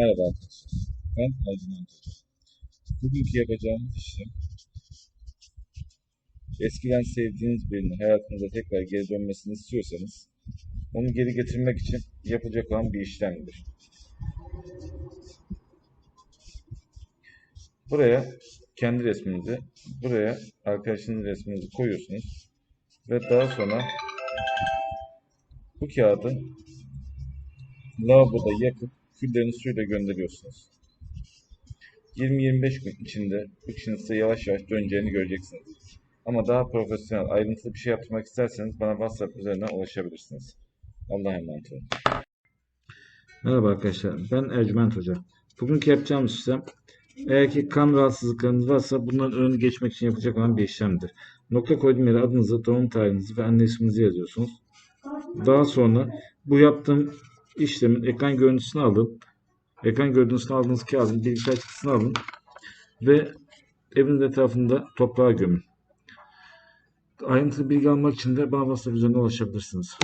Merhaba arkadaşlar. Ben Ercüment Hoca. Bugünkü yapacağımız işlem eskiden sevdiğiniz birinin hayatınıza tekrar geri dönmesini istiyorsanız onu geri getirmek için yapacak olan bir işlemdir. Buraya kendi resminizi, buraya arkadaşınızın resminizi koyuyorsunuz ve daha sonra bu kağıdı lavaboda yakıp küllerini suyla gönderiyorsunuz. 20-25 gün içinde bu kişinin yavaş yavaş döneceğini göreceksiniz. Ama daha profesyonel, ayrıntılı bir şey yaptırmak isterseniz bana WhatsApp üzerinden ulaşabilirsiniz. Allah'a emanet olun. Merhaba arkadaşlar, ben Ercüment Hoca. Bugünkü yapacağımız işlem, eğer ki kan rahatsızlıklarınız varsa bunların önünü geçmek için yapacak olan bir işlemdir. Nokta koyduğum yere adınızı, doğum tarihinizi ve anne isminizi yazıyorsunuz. Daha sonra bu yaptığım işlemin ekran görüntüsünü alın. Ekran görüntüsünü aldığınız kağıdın bilgisayar çıktısını alın ve eviniz etrafında toprağa gömün. Ayrıntılı bilgi almak için de bana WhatsApp üzerinden ulaşabilirsiniz.